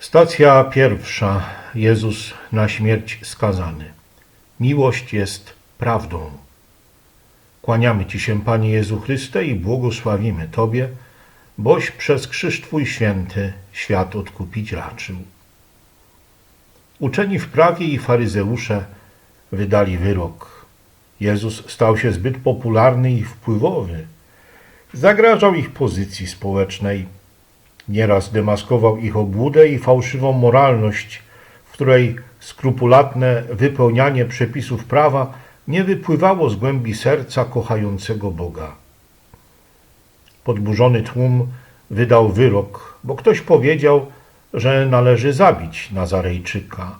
Stacja pierwsza. Jezus na śmierć skazany. Miłość jest prawdą. Kłaniamy Ci się, Panie Jezu Chryste, i błogosławimy Tobie, boś przez krzyż Twój święty świat odkupić raczył. Uczeni w prawie i faryzeusze wydali wyrok. Jezus stał się zbyt popularny i wpływowy. Zagrażał ich pozycji społecznej. Nieraz demaskował ich obłudę i fałszywą moralność, w której skrupulatne wypełnianie przepisów prawa nie wypływało z głębi serca kochającego Boga. Podburzony tłum wydał wyrok, bo ktoś powiedział, że należy zabić Nazarejczyka.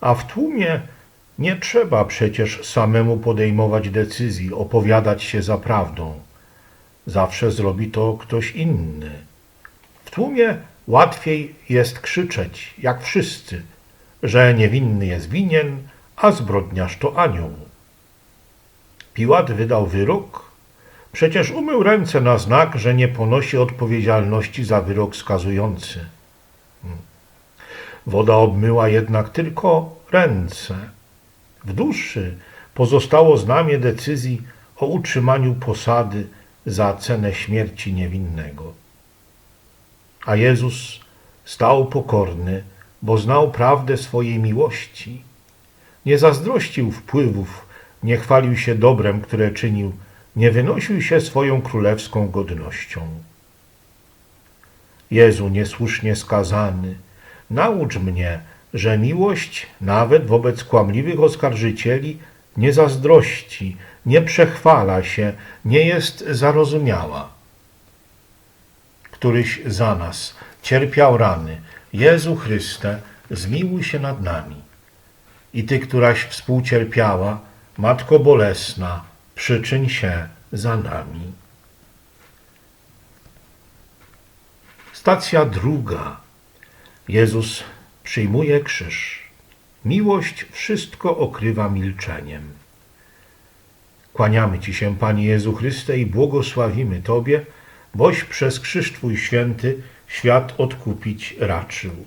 A w tłumie nie trzeba przecież samemu podejmować decyzji, opowiadać się za prawdą. Zawsze zrobi to ktoś inny. Tłumie łatwiej jest krzyczeć, jak wszyscy, że niewinny jest winien, a zbrodniarz to anioł. Piłat wydał wyrok, przecież umył ręce na znak, że nie ponosi odpowiedzialności za wyrok skazujący. Woda obmyła jednak tylko ręce. W duszy pozostało znamie decyzji o utrzymaniu posady za cenę śmierci niewinnego. A Jezus stał pokorny, bo znał prawdę swojej miłości. Nie zazdrościł wpływów, nie chwalił się dobrem, które czynił, nie wynosił się swoją królewską godnością. Jezu niesłusznie skazany, naucz mnie, że miłość, nawet wobec kłamliwych oskarżycieli, nie zazdrości, nie przechwala się, nie jest zarozumiała. Któryś za nas cierpiał rany, Jezu Chryste, zmiłuj się nad nami. I Ty, któraś współcierpiała, Matko Bolesna, przyczyń się za nami. Stacja druga. Jezus przyjmuje krzyż. Miłość wszystko okrywa milczeniem. Kłaniamy Ci się, Panie Jezu Chryste, i błogosławimy Tobie, boś przez krzyż Twój święty świat odkupić raczył.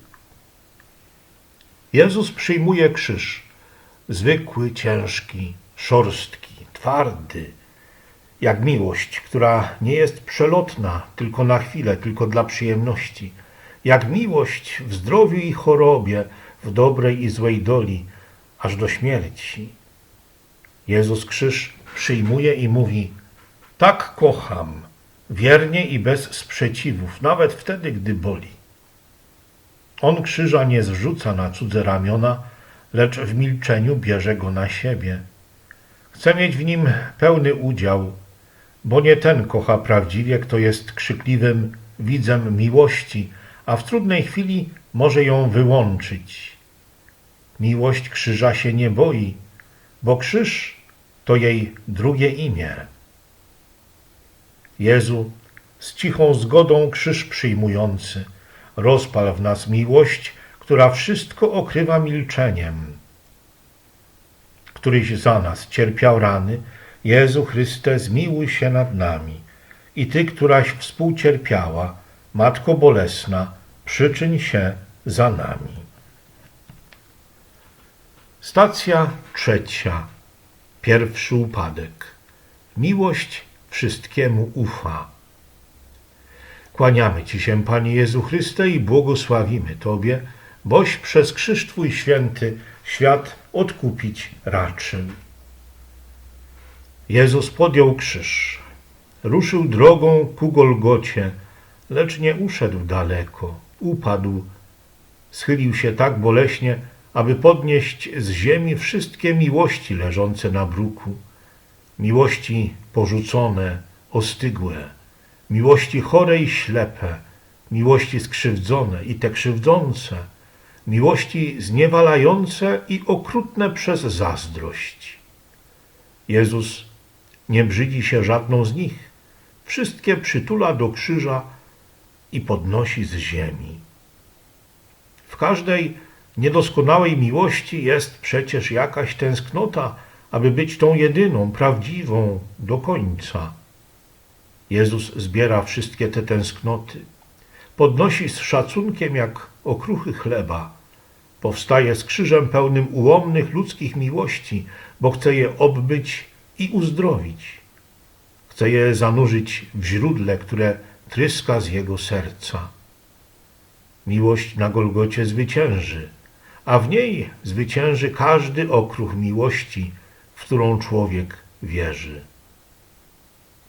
Jezus przyjmuje krzyż, zwykły, ciężki, szorstki, twardy, jak miłość, która nie jest przelotna tylko na chwilę, tylko dla przyjemności, jak miłość w zdrowiu i chorobie, w dobrej i złej doli, aż do śmierci. Jezus krzyż przyjmuje i mówi: Tak kocham, wiernie i bez sprzeciwów, nawet wtedy, gdy boli. On krzyża nie zrzuca na cudze ramiona, lecz w milczeniu bierze go na siebie. Chce mieć w nim pełny udział, bo nie ten kocha prawdziwie, kto jest krzykliwym widzem miłości, a w trudnej chwili może ją wyłączyć. Miłość krzyża się nie boi, bo krzyż to jej drugie imię. Jezu, z cichą zgodą krzyż przyjmujący, rozpal w nas miłość, która wszystko okrywa milczeniem. Któryś za nas cierpiał rany, Jezu Chryste, zmiłuj się nad nami. I Ty, któraś współcierpiała, Matko Bolesna, przyczyń się za nami. Stacja trzecia. Pierwszy upadek. Miłość wszystkiemu ufa. Kłaniamy Ci się, Panie Jezu Chryste, i błogosławimy Tobie, boś przez krzyż Twój święty świat odkupić raczył. Jezus podjął krzyż, ruszył drogą ku Golgocie, lecz nie uszedł daleko, upadł, schylił się tak boleśnie, aby podnieść z ziemi wszystkie miłości leżące na bruku, miłości porzucone, ostygłe, miłości chore i ślepe, miłości skrzywdzone i te krzywdzące, miłości zniewalające i okrutne przez zazdrość. Jezus nie brzydzi się żadną z nich, wszystkie przytula do krzyża i podnosi z ziemi. W każdej niedoskonałej miłości jest przecież jakaś tęsknota, aby być tą jedyną, prawdziwą do końca. Jezus zbiera wszystkie te tęsknoty, podnosi z szacunkiem jak okruchy chleba. Powstaje z krzyżem pełnym ułomnych ludzkich miłości, bo chce je obbyć i uzdrowić. Chce je zanurzyć w źródle, które tryska z jego serca. Miłość na Golgocie zwycięży, a w niej zwycięży każdy okruch miłości, w którą człowiek wierzy.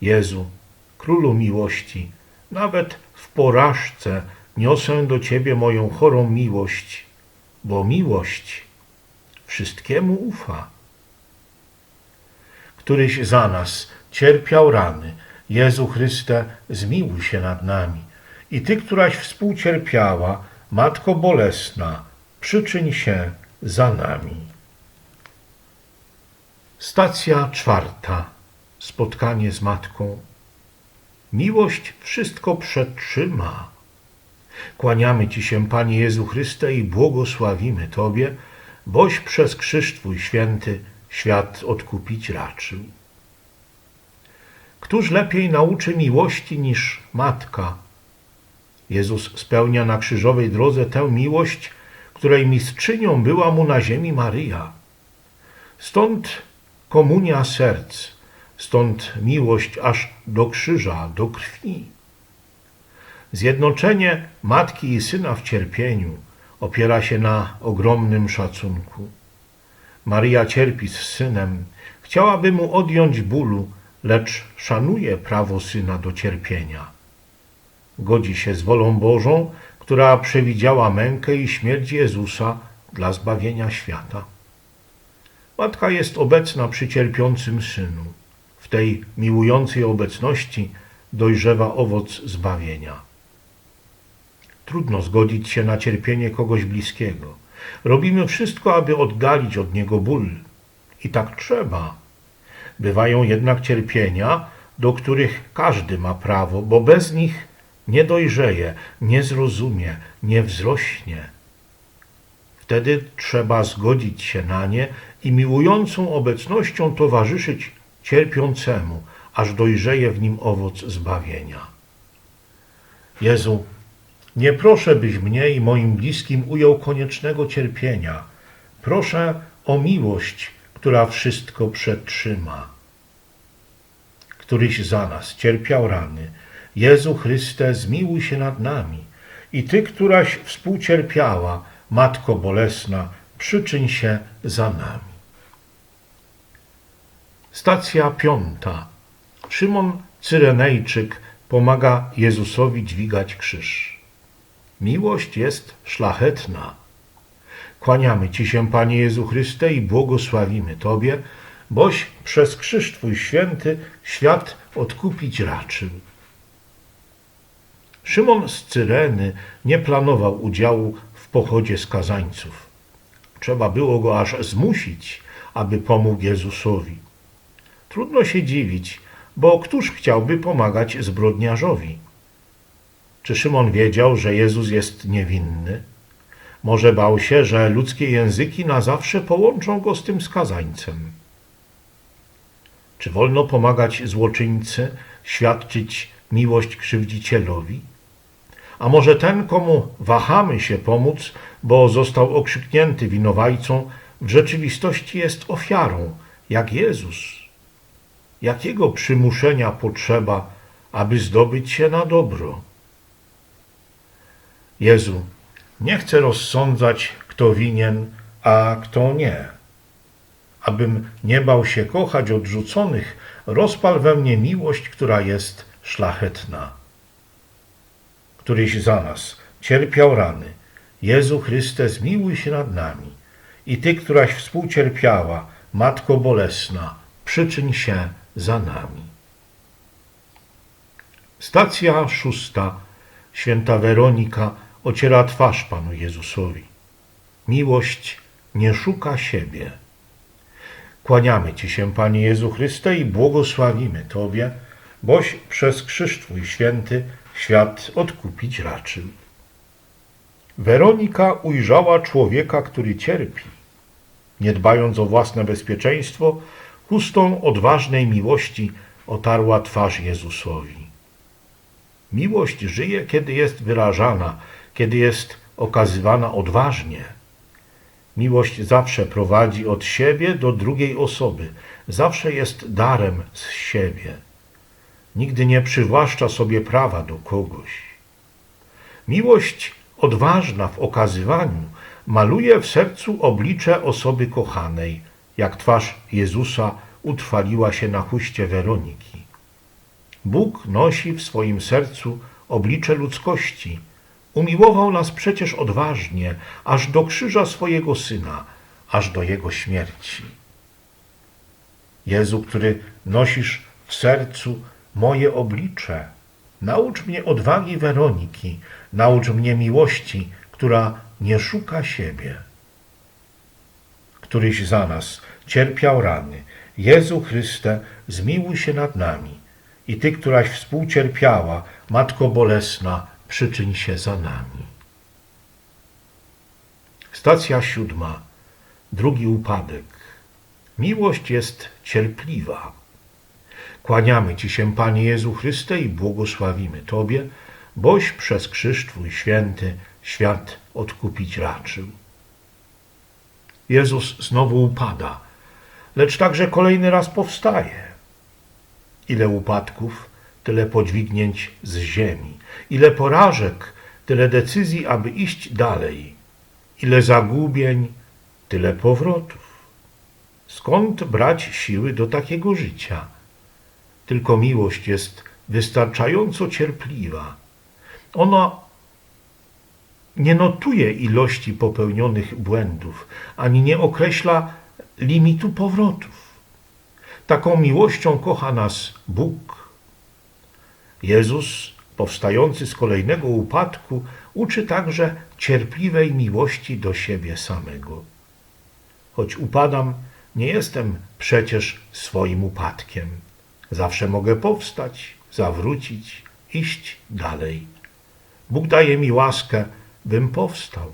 Jezu, Królu miłości, nawet w porażce niosę do Ciebie moją chorą miłość, bo miłość wszystkiemu ufa. Któryś za nas cierpiał rany, Jezu Chryste, zmiłuj się nad nami. I Ty, któraś współcierpiała, Matko Bolesna, przyczyń się za nami. Stacja czwarta. Spotkanie z Matką. Miłość wszystko przetrzyma. Kłaniamy Ci się, Panie Jezu Chryste, i błogosławimy Tobie, boś przez krzyż Twój święty świat odkupić raczył. Któż lepiej nauczy miłości niż Matka? Jezus spełnia na krzyżowej drodze tę miłość, której mistrzynią była mu na ziemi Maryja. Stąd komunia serc, stąd miłość aż do krzyża, do krwi. Zjednoczenie matki i syna w cierpieniu opiera się na ogromnym szacunku. Maryja cierpi z synem, chciałaby mu odjąć bólu, lecz szanuje prawo syna do cierpienia. Godzi się z wolą Bożą, która przewidziała mękę i śmierć Jezusa dla zbawienia świata. Matka jest obecna przy cierpiącym synu. W tej miłującej obecności dojrzewa owoc zbawienia. Trudno zgodzić się na cierpienie kogoś bliskiego. Robimy wszystko, aby oddalić od niego ból. I tak trzeba. Bywają jednak cierpienia, do których każdy ma prawo, bo bez nich nie dojrzeje, nie zrozumie, nie wzrośnie. Wtedy trzeba zgodzić się na nie i miłującą obecnością towarzyszyć cierpiącemu, aż dojrzeje w nim owoc zbawienia. Jezu, nie proszę, byś mnie i moim bliskim ujął koniecznego cierpienia. Proszę o miłość, która wszystko przetrzyma. Któryś za nas cierpiał rany, Jezu Chryste, zmiłuj się nad nami. I Ty, któraś współcierpiała, Matko Bolesna, przyczyń się za nami. Stacja piąta. Szymon Cyrenejczyk pomaga Jezusowi dźwigać krzyż. Miłość jest szlachetna. Kłaniamy Ci się, Panie Jezu Chryste, i błogosławimy Tobie, boś przez krzyż Twój święty świat odkupić raczył. Szymon z Cyreny nie planował udziału w pochodzie skazańców. Trzeba było go aż zmusić, aby pomógł Jezusowi. Trudno się dziwić, bo któż chciałby pomagać zbrodniarzowi? Czy Szymon wiedział, że Jezus jest niewinny? Może bał się, że ludzkie języki na zawsze połączą go z tym skazańcem. Czy wolno pomagać złoczyńcy, świadczyć miłość krzywdzicielowi? A może ten, komu wahamy się pomóc, bo został okrzyknięty winowajcą, w rzeczywistości jest ofiarą, jak Jezus? Jakiego przymuszenia potrzeba, aby zdobyć się na dobro? Jezu, nie chcę rozsądzać, kto winien, a kto nie. Abym nie bał się kochać odrzuconych, rozpal we mnie miłość, która jest szlachetna. Któryś za nas cierpiał rany, Jezu Chryste, zmiłuj się nad nami. I Ty, któraś współcierpiała, Matko Bolesna, przyczyń się za nami. Stacja szósta. Święta Weronika ociera twarz Panu Jezusowi. Miłość nie szuka siebie. Kłaniamy Ci się, Panie Jezu Chryste, i błogosławimy Tobie, boś przez krzyż Twój święty świat odkupić raczył. Weronika ujrzała człowieka, który cierpi. Nie dbając o własne bezpieczeństwo, chustą odważnej miłości otarła twarz Jezusowi. Miłość żyje, kiedy jest wyrażana, kiedy jest okazywana odważnie. Miłość zawsze prowadzi od siebie do drugiej osoby, zawsze jest darem z siebie. Nigdy nie przywłaszcza sobie prawa do kogoś. Miłość odważna w okazywaniu maluje w sercu oblicze osoby kochanej, jak twarz Jezusa utrwaliła się na chuście Weroniki. Bóg nosi w swoim sercu oblicze ludzkości. Umiłował nas przecież odważnie, aż do krzyża swojego Syna, aż do Jego śmierci. Jezu, który nosisz w sercu moje oblicze, naucz mnie odwagi Weroniki, naucz mnie miłości, która nie szuka siebie. Któryś za nas cierpiał rany. Jezu Chryste, zmiłuj się nad nami. I Ty, któraś współcierpiała, Matko Bolesna, przyczyń się za nami. Stacja siódma. Drugi upadek. Miłość jest cierpliwa. Kłaniamy Ci się, Panie Jezu Chryste, i błogosławimy Tobie, boś przez krzyż Twój święty świat odkupić raczył. Jezus znowu upada, lecz także kolejny raz powstaje. Ile upadków, tyle podźwignięć z ziemi. Ile porażek, tyle decyzji, aby iść dalej. Ile zagubień, tyle powrotów. Skąd brać siły do takiego życia? Tylko miłość jest wystarczająco cierpliwa. Ona nie notuje ilości popełnionych błędów, ani nie określa limitu powrotów. Taką miłością kocha nas Bóg. Jezus, powstający z kolejnego upadku, uczy także cierpliwej miłości do siebie samego. Choć upadam, nie jestem przecież swoim upadkiem. Zawsze mogę powstać, zawrócić, iść dalej. Bóg daje mi łaskę, bym powstał.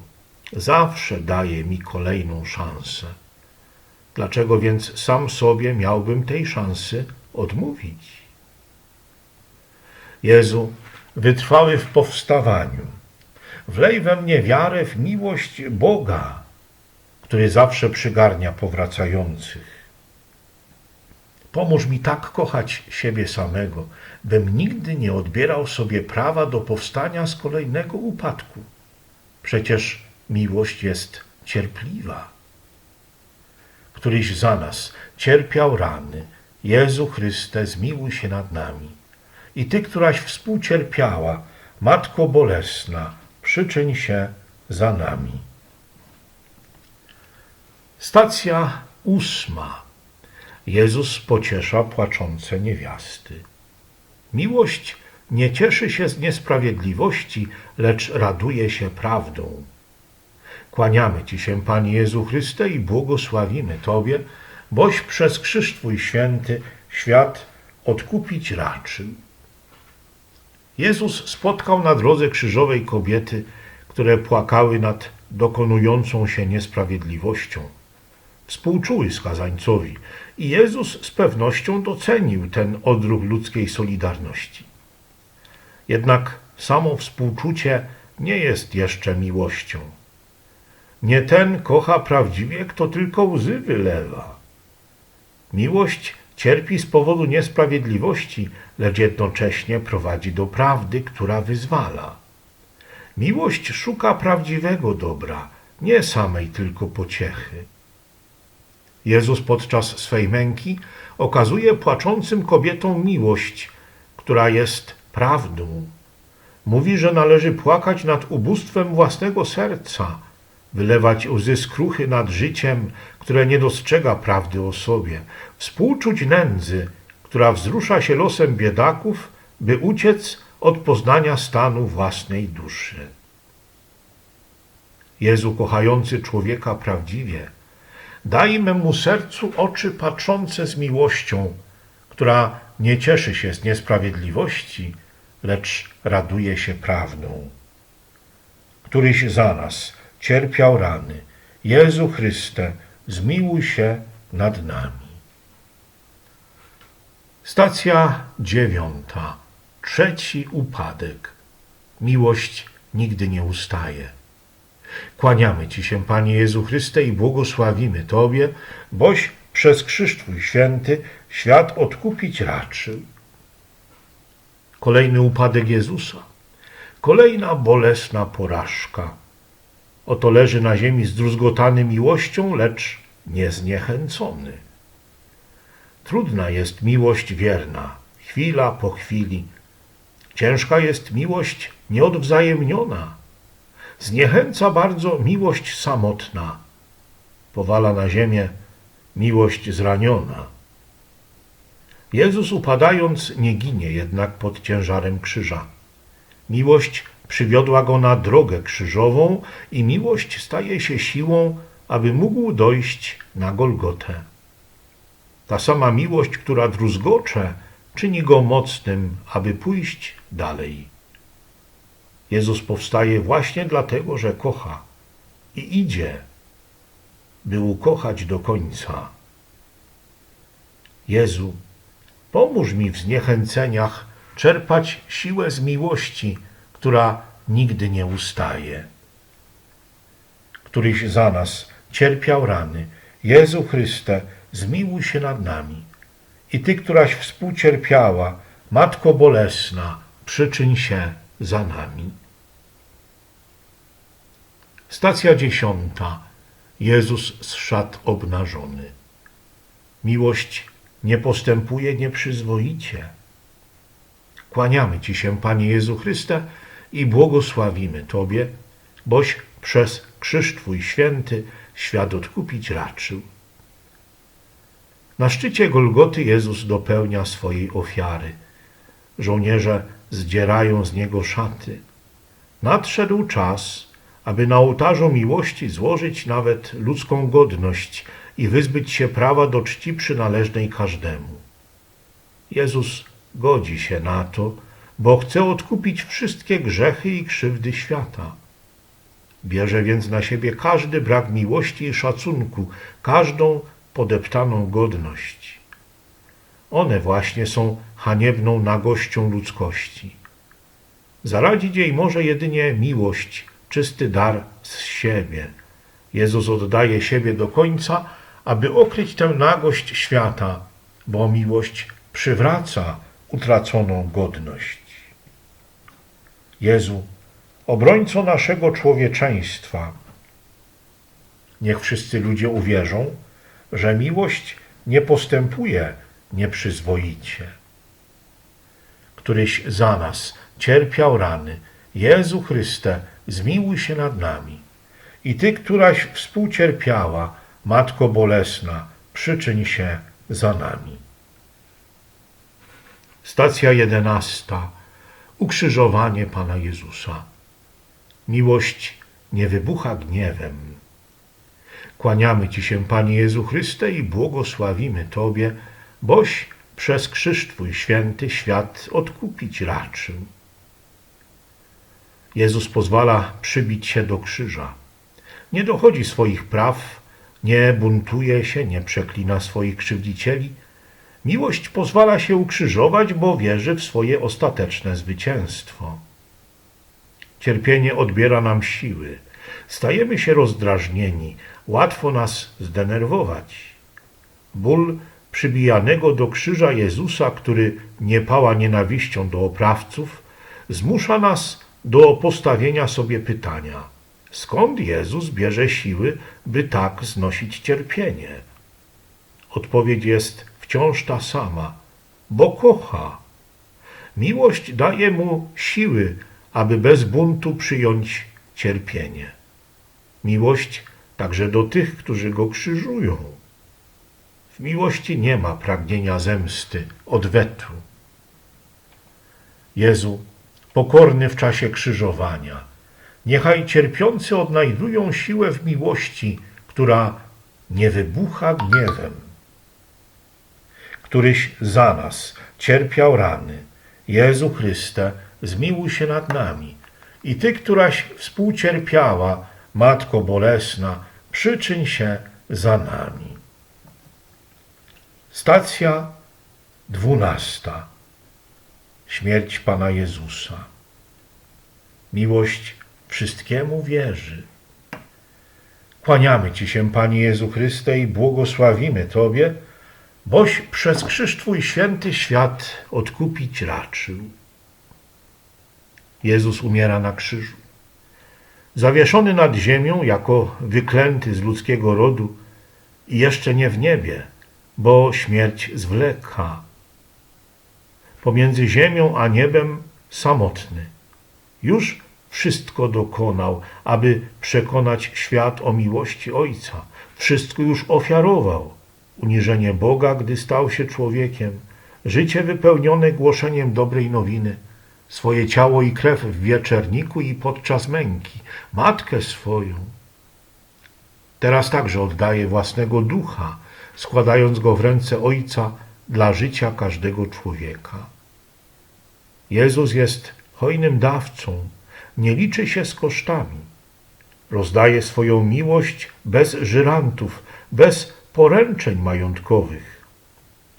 Zawsze daje mi kolejną szansę. Dlaczego więc sam sobie miałbym tej szansy odmówić? Jezu, wytrwały w powstawaniu, wlej we mnie wiarę w miłość Boga, który zawsze przygarnia powracających. Pomóż mi tak kochać siebie samego, bym nigdy nie odbierał sobie prawa do powstania z kolejnego upadku. Przecież miłość jest cierpliwa. Któryś za nas cierpiał rany, Jezu Chryste, zmiłuj się nad nami. I Ty, któraś współcierpiała, Matko Bolesna, przyczyń się za nami. Stacja ósma. Jezus pociesza płaczące niewiasty. Miłość nie cieszy się z niesprawiedliwości, lecz raduje się prawdą. Kłaniamy Ci się, Panie Jezu Chryste, i błogosławimy Tobie, boś przez krzyż Twój święty świat odkupić raczył. Jezus spotkał na drodze krzyżowej kobiety, które płakały nad dokonującą się niesprawiedliwością. Współczuły skazańcowi i Jezus z pewnością docenił ten odruch ludzkiej solidarności. Jednak samo współczucie nie jest jeszcze miłością. Nie ten kocha prawdziwie, kto tylko łzy wylewa. Miłość cierpi z powodu niesprawiedliwości, lecz jednocześnie prowadzi do prawdy, która wyzwala. Miłość szuka prawdziwego dobra, nie samej tylko pociechy. Jezus podczas swej męki okazuje płaczącym kobietom miłość, która jest prawdą. Mówi, że należy płakać nad ubóstwem własnego serca, wylewać łzy skruchy nad życiem, które nie dostrzega prawdy o sobie, współczuć nędzy, która wzrusza się losem biedaków, by uciec od poznania stanu własnej duszy. Jezu kochający człowieka prawdziwie, daj memu sercu oczy patrzące z miłością, która nie cieszy się z niesprawiedliwości, lecz raduje się prawdą. Któryś za nas cierpiał rany, Jezu Chryste, zmiłuj się nad nami. Stacja dziewiąta. trzeci upadek. Miłość nigdy nie ustaje. Kłaniamy Ci się, Panie Jezu Chryste, i błogosławimy Tobie, boś przez krzyż Twój święty świat odkupić raczył. Kolejny upadek Jezusa. Kolejna bolesna porażka. Oto leży na ziemi zdruzgotany miłością, lecz niezniechęcony. Trudna jest miłość wierna, chwila po chwili. Ciężka jest miłość nieodwzajemniona. Zniechęca bardzo miłość samotna. Powala na ziemię miłość zraniona. Jezus upadając nie ginie jednak pod ciężarem krzyża. Miłość przywiodła go na drogę krzyżową i miłość staje się siłą, aby mógł dojść na Golgotę. Ta sama miłość, która druzgocze, czyni go mocnym, aby pójść dalej. Jezus powstaje właśnie dlatego, że kocha i idzie, by ukochać do końca. Jezu, pomóż mi w zniechęceniach czerpać siłę z miłości, która nigdy nie ustaje. Któryś za nas cierpiał rany. Jezu Chryste, zmiłuj się nad nami. I Ty, któraś współcierpiała, Matko Bolesna, przyczyń się za nami. Stacja dziesiąta. Jezus z szat obnażony. Miłość nie postępuje nieprzyzwoicie. Kłaniamy Ci się, Panie Jezu Chryste, i błogosławimy Tobie, boś przez krzyż Twój święty świat odkupić raczył. Na szczycie Golgoty Jezus dopełnia swojej ofiary. Żołnierze zdzierają z Niego szaty. Nadszedł czas, aby na ołtarzu miłości złożyć nawet ludzką godność i wyzbyć się prawa do czci przynależnej każdemu. Jezus godzi się na to, bo chce odkupić wszystkie grzechy i krzywdy świata. Bierze więc na siebie każdy brak miłości i szacunku, każdą podeptaną godność. One właśnie są haniebną nagością ludzkości. Zaradzić jej może jedynie miłość, czysty dar z siebie. Jezus oddaje siebie do końca, aby okryć tę nagość świata, bo miłość przywraca utraconą godność. Jezu, obrońco naszego człowieczeństwa, niech wszyscy ludzie uwierzą, że miłość nie postępuje nieprzyzwoicie. Któryś za nas cierpiał rany, Jezu Chryste, zmiłuj się nad nami. I Ty, któraś współcierpiała, Matko Bolesna, przyczyń się za nami. Stacja jedenasta. Ukrzyżowanie Pana Jezusa. Miłość nie wybucha gniewem. Kłaniamy Ci się, Panie Jezu Chryste, i błogosławimy Tobie, boś przez krzyż Twój święty świat odkupić raczył. Jezus pozwala przybić się do krzyża. Nie dochodzi swoich praw, nie buntuje się, nie przeklina swoich krzywdzicieli. Miłość pozwala się ukrzyżować, bo wierzy w swoje ostateczne zwycięstwo. Cierpienie odbiera nam siły. Stajemy się rozdrażnieni, łatwo nas zdenerwować. Ból przybijanego do krzyża Jezusa, który nie pała nienawiścią do oprawców, zmusza nas do postawienia sobie pytania: skąd Jezus bierze siły, by tak znosić cierpienie? Odpowiedź jest wciąż ta sama: bo kocha. Miłość daje mu siły, aby bez buntu przyjąć cierpienie. Miłość także do tych, którzy go krzyżują. W miłości nie ma pragnienia zemsty, odwetu. Jezu, pokorny w czasie krzyżowania, niechaj cierpiący odnajdują siłę w miłości, która nie wybucha gniewem. Któryś za nas cierpiał rany, Jezu Chryste, zmiłuj się nad nami. I Ty, któraś współcierpiała, Matko Bolesna, przyczyń się za nami. Stacja dwunasta. Śmierć Pana Jezusa. Miłość wszystkiemu wierzy. Kłaniamy Ci się, Panie Jezu Chryste, i błogosławimy Tobie, boś przez krzyż Twój święty świat odkupić raczył. Jezus umiera na krzyżu. Zawieszony nad ziemią jako wyklęty z ludzkiego rodu i jeszcze nie w niebie, bo śmierć zwleka. Pomiędzy ziemią a niebem samotny. Już wszystko dokonał, aby przekonać świat o miłości Ojca. Wszystko już ofiarował. Uniżenie Boga, gdy stał się człowiekiem, życie wypełnione głoszeniem dobrej nowiny, swoje ciało i krew w wieczerniku i podczas męki, matkę swoją. Teraz także oddaje własnego ducha, składając go w ręce Ojca dla życia każdego człowieka. Jezus jest hojnym dawcą, nie liczy się z kosztami. Rozdaje swoją miłość bez żyrantów, bez poręczeń majątkowych.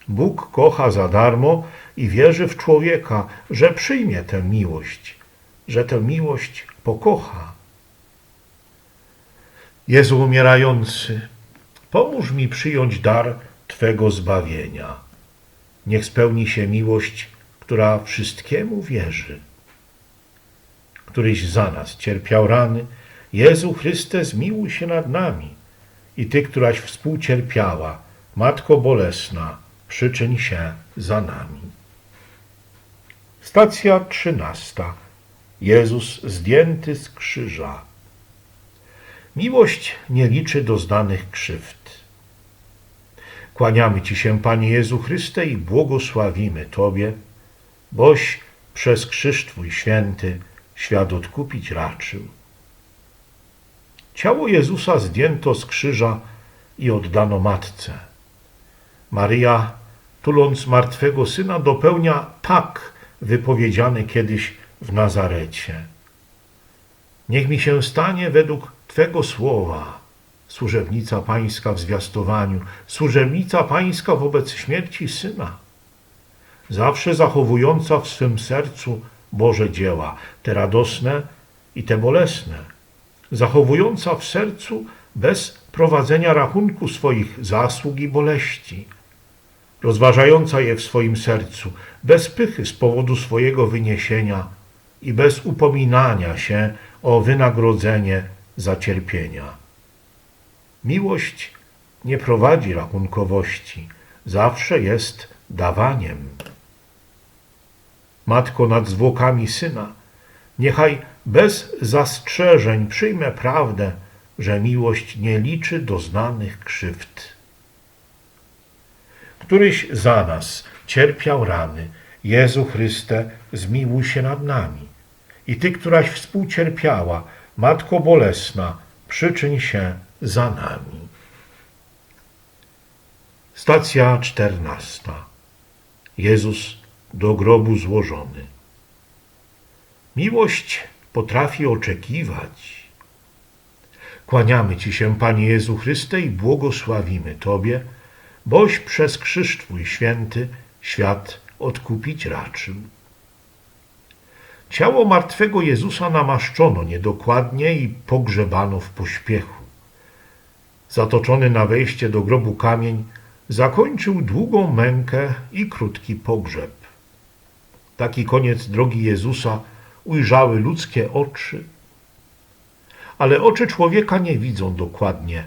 Bóg kocha za darmo i wierzy w człowieka, że przyjmie tę miłość, że tę miłość pokocha. Jezu umierający, pomóż mi przyjąć dar Twego zbawienia. Niech spełni się miłość, która wszystkiemu wierzy. Któryś za nas cierpiał rany, Jezu Chryste, zmiłuj się nad nami. I Ty, któraś współcierpiała, Matko Bolesna, przyczyń się za nami. Stacja trzynasta. Jezus zdjęty z krzyża. Miłość nie liczy doznanych krzywd. Kłaniamy Ci się, Panie Jezu Chryste, i błogosławimy Tobie, boś przez krzyż Twój święty świat odkupić raczył. Ciało Jezusa zdjęto z krzyża i oddano matce. Maryja, tuląc martwego syna, dopełnia tak wypowiedziane kiedyś w Nazarecie. Niech mi się stanie według Twego słowa, służebnica Pańska w zwiastowaniu, służebnica Pańska wobec śmierci syna, zawsze zachowująca w swym sercu Boże dzieła, te radosne i te bolesne, zachowująca w sercu bez prowadzenia rachunku swoich zasług i boleści, rozważająca je w swoim sercu, bez pychy z powodu swojego wyniesienia i bez upominania się o wynagrodzenie za cierpienia. Miłość nie prowadzi rachunkowości, zawsze jest dawaniem. Matko nad zwłokami syna, niechaj bez zastrzeżeń przyjmę prawdę, że miłość nie liczy doznanych krzywd. Któryś za nas cierpiał rany, Jezu Chryste, zmiłuj się nad nami. I Ty, któraś współcierpiała, Matko Bolesna, przyczyń się za nami. Stacja czternasta. Jezus do grobu złożony. Miłość potrafi oczekiwać. Kłaniamy Ci się, Panie Jezu Chryste, i błogosławimy Tobie, boś przez krzyż Twój święty świat odkupić raczył. Ciało martwego Jezusa namaszczono niedokładnie i pogrzebano w pośpiechu. Zatoczony na wejście do grobu kamień zakończył długą mękę i krótki pogrzeb. Taki koniec drogi Jezusa ujrzały ludzkie oczy, ale oczy człowieka nie widzą dokładnie,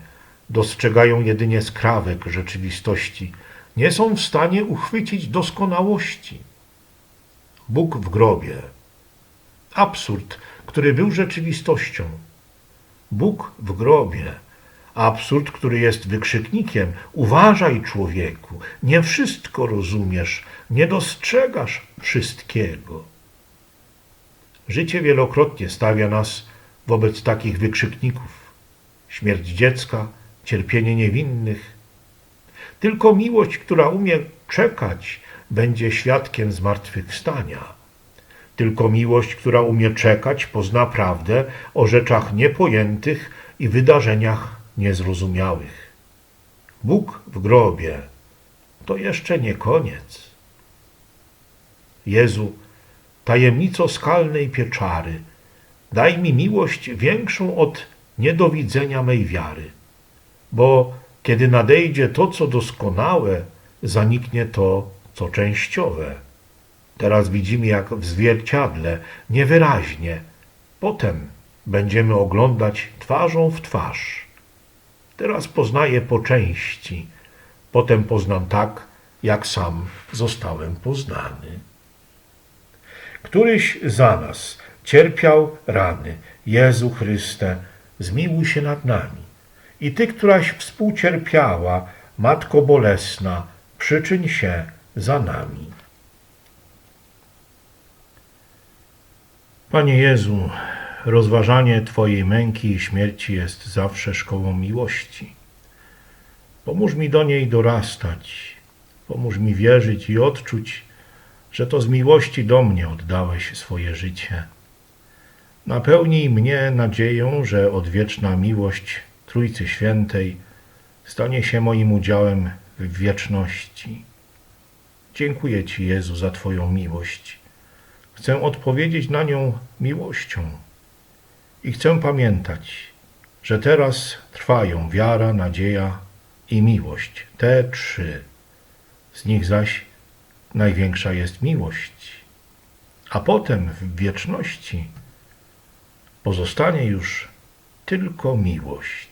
dostrzegają jedynie skrawek rzeczywistości, nie są w stanie uchwycić doskonałości. Bóg w grobie. Absurd, który był rzeczywistością. Bóg w grobie. Absurd, który jest wykrzyknikiem: Uważaj, człowieku, nie wszystko rozumiesz, nie dostrzegasz wszystkiego. Życie wielokrotnie stawia nas wobec takich wykrzykników. Śmierć dziecka, cierpienie niewinnych. Tylko miłość, która umie czekać, będzie świadkiem zmartwychwstania. Tylko miłość, która umie czekać, pozna prawdę o rzeczach niepojętych i wydarzeniach niezrozumiałych. Bóg w grobie to jeszcze nie koniec. Jezu, tajemnico skalnej pieczary, daj mi miłość większą od niedowidzenia mej wiary, bo kiedy nadejdzie to, co doskonałe, zaniknie to, co częściowe. Teraz widzimy jak w zwierciadle, niewyraźnie. Potem będziemy oglądać twarzą w twarz. Teraz poznaję po części, potem poznam tak, jak sam zostałem poznany. Któryś za nas cierpiał rany. Jezu Chryste, zmiłuj się nad nami. I Ty, któraś współcierpiała, Matko Bolesna, przyczyń się za nami. Panie Jezu, rozważanie Twojej męki i śmierci jest zawsze szkołą miłości. Pomóż mi do niej dorastać, pomóż mi wierzyć i odczuć, że to z miłości do mnie oddałeś swoje życie. Napełnij mnie nadzieją, że odwieczna miłość Trójcy Świętej stanie się moim udziałem w wieczności. Dziękuję Ci, Jezu, za Twoją miłość. Chcę odpowiedzieć na nią miłością i chcę pamiętać, że teraz trwają wiara, nadzieja i miłość, te trzy. Z nich zaś największa jest miłość, a potem w wieczności pozostanie już tylko miłość.